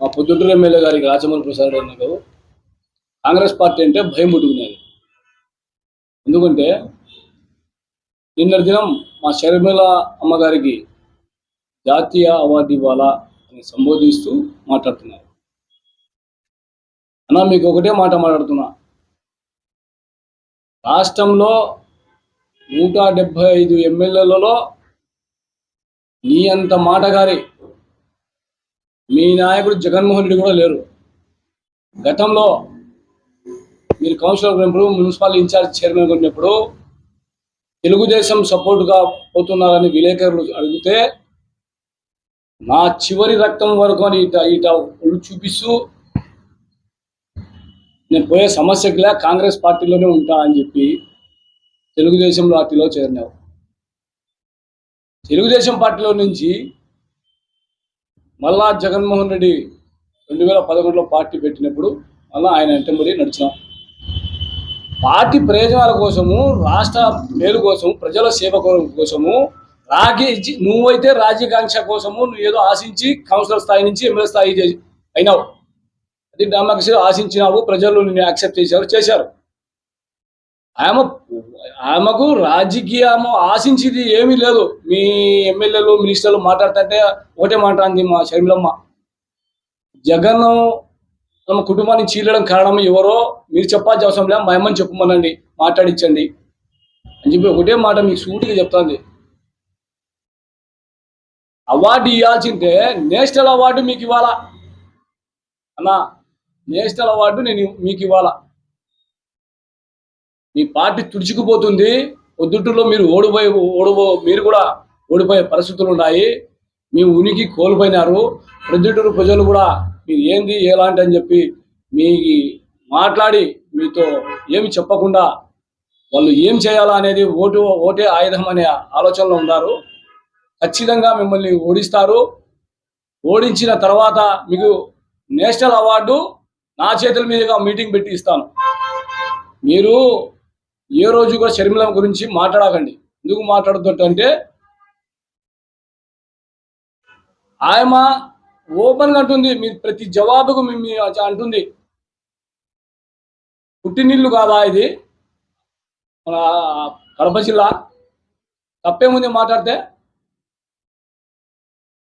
మా పొద్దుటూరు ఎమ్మెల్యే గారికి రాజమౌళి ప్రసాద్ అన్నకు కాంగ్రెస్ పార్టీ అంటే భయం పుట్టుకున్నది. ఎందుకంటే నిన్న దినం మా షర్మిల అమ్మగారికి జాతీయ అవార్డు ఇవ్వాలా అని సంబోధిస్తూ మాట్లాడుతున్నారు. అన్నా మీకు ఒకటే మాట మాట్లాడుతున్నా. రాష్ట్రంలో నూట డెబ్బై ఐదు ఎమ్మెల్యేలలో నీ అంత మాటగారి మీ నాయకుడు జగన్మోహన్ రెడ్డి కూడా లేరు. గతంలో మీరు కౌన్సిలర్ ఉన్నప్పుడు మున్సిపల్ ఇన్ఛార్జ్ చైర్మన్ ఉన్నప్పుడు తెలుగుదేశం సపోర్టుగా పోతున్నారని విలేకరులు అడిగితే నా చివరి రక్తం వరకు అని ఇట ఇట ఒళ్ళు చూపిస్తూ నేను పోయే సమస్యకిలా కాంగ్రెస్ పార్టీలోనే ఉంటా అని చెప్పి తెలుగుదేశం పార్టీలో చేరినావు. తెలుగుదేశం పార్టీలో నుంచి మళ్ళా జగన్మోహన్ రెడ్డి రెండు వేల పదకొండులో పార్టీ పెట్టినప్పుడు మళ్ళీ ఆయన వెంటబడి నడిచినాం. పార్టీ ప్రయోజనాల కోసము రాష్ట్ర మేలు కోసం ప్రజల సేవ కోసము రాజీ నువ్వైతే రాజకాంక్ష కోసము నువ్వు ఏదో ఆశించి కౌన్సిలర్ స్థాయి నుంచి ఎమ్మెల్యే స్థాయి చేసి- అయినావు. అది డెమోక్రసీ ఆశించినావు ప్రజలు నిన్ను యాక్సెప్ట్ చేశారు చేశారు. ఆమె ఆమెకు రాజకీయము ఆశించింది ఏమీ లేదు. మీ ఎమ్మెల్యేలు మినిస్టర్లు మాట్లాడుతుంటే ఒకటే మాట్లాడింది మా షర్మిలమ్మ. జగన్ తమ కుటుంబాన్ని చీలడం కారణం ఎవరో మీరు చెప్పాల్సిన అవసరం లేదు మా అమ్మని చెప్పమనండి మాట్లాడించండి అని చెప్పి ఒకటే మాట మీకు సూటిగా చెప్తాంది. అవార్డు ఇవ్వాల్సింటే నేషనల్ అవార్డు మీకు ఇవ్వాలా? అన్నా నేషనల్ అవార్డు నేను మీకు ఇవ్వాలా? మీ పార్టీ తుడుచుకుపోతుంది. పొద్దుటూరులో మీరు ఓడిపోయి ఓడిపో మీరు కూడా ఓడిపోయే పరిస్థితులు ఉన్నాయి. మీ ఉనికి కోల్పోయినారు. ప్రొద్దుటూరు ప్రజలు కూడా మీరు ఏంది ఎలాంటి అని చెప్పి మీ మాట్లాడి మీతో ఏమి చెప్పకుండా వాళ్ళు ఏం చేయాలా అనేది ఓటు ఓటే ఆయుధం అనే ఆలోచనలో ఉన్నారు. ఖచ్చితంగా మిమ్మల్ని ఓడిస్తారు. ఓడించిన తర్వాత మీకు నేషనల్ అవార్డు నా చేతుల మీదుగా మీటింగ్ పెట్టి ఇస్తాను. మీరు ఏ రోజు కూడా షర్మిల గురించి మాట్లాడకండి. ఎందుకు మాట్లాడుతుంటే ఆయమ ఓపెన్గా అంటుంది మీ ప్రతి జవాబుకు మీ అంటుంది. పుట్టినీళ్ళు కాదా ఇది? మన కడప జిల్లా? తప్పేముంది మాట్లాడితే?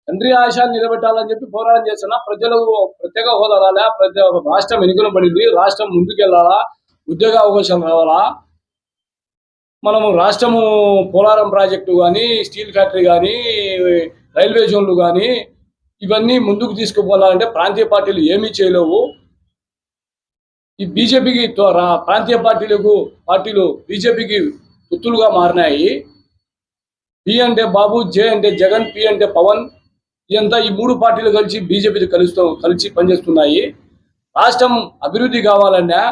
తండ్రి ఆశయాన్ని నిలబెట్టాలని చెప్పి పోరాటం చేస్తున్నా ప్రజలకు ప్రత్యేక హోదా రాలే ప్రతి రాష్ట్రం ఎన్నికలు పడింది రాష్ట్రం ముందుకెళ్ళాలా ఉద్యోగ అవకాశాలు రావాలా? మనము రాష్ట్రము పోలారం ప్రాజెక్టు కానీ స్టీల్ ఫ్యాక్టరీ కానీ రైల్వే జోన్లు కానీ ఇవన్నీ ముందుకు తీసుకుపోవాలంటే ప్రాంతీయ పార్టీలు ఏమీ చేయలేవు. ఈ బీజేపీకి ప్రాంతీయ పార్టీలకు పార్టీలు బీజేపీకి గుత్తులుగా మారినాయి. బి అంటే బాబు జే అంటే జగన్ పి అంటే పవన్ ఇదంతా ఈ మూడు పార్టీలు కలిసి బీజేపీతో కలుస్తూ కలిసి పనిచేస్తున్నాయి. రాష్ట్రం అభివృద్ధి కావాలన్నా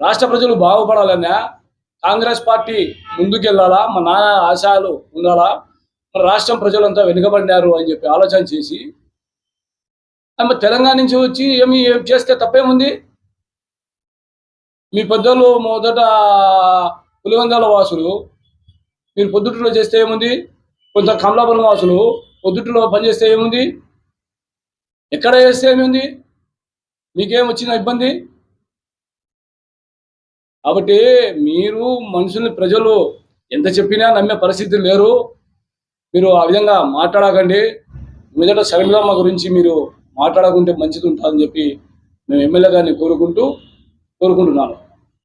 రాష్ట్ర ప్రజలు బాగుపడాలన్నా కాంగ్రెస్ పార్టీ ముందుకెళ్ళాలా? మా నాన్న ఆశయాలు ఉండాలా? మన రాష్ట్రం ప్రజలంతా వెనుకబడినారు అని చెప్పి ఆలోచన చేసి ఆమె తెలంగాణ నుంచి వచ్చి ఏమి ఏం చేస్తే తప్పేముంది? మీ పెద్దలు మొదట పులివందాల వాసులు. మీరు పొద్దుట్లో చేస్తే ఏముంది? కొంత కమలాపురం వాసులు పొద్దుటలో పనిచేస్తే ఏముంది? ఎక్కడ చేస్తే ఏముంది? మీకేం వచ్చిన ఇబ్బంది? కాబట్టి మీరు మనుషుల్ని ప్రజలు ఎంత చెప్పినా నమ్మే పరిస్థితి లేరు. మీరు ఆ విధంగా మాట్లాడకండి. మీదట శర్మిలమ్మ గురించి మీరు మాట్లాడకుంటే మంచిది ఉంటుందని చెప్పి మేము ఎమ్మెల్యే గారిని కోరుకుంటూ కోరుకుంటున్నాను.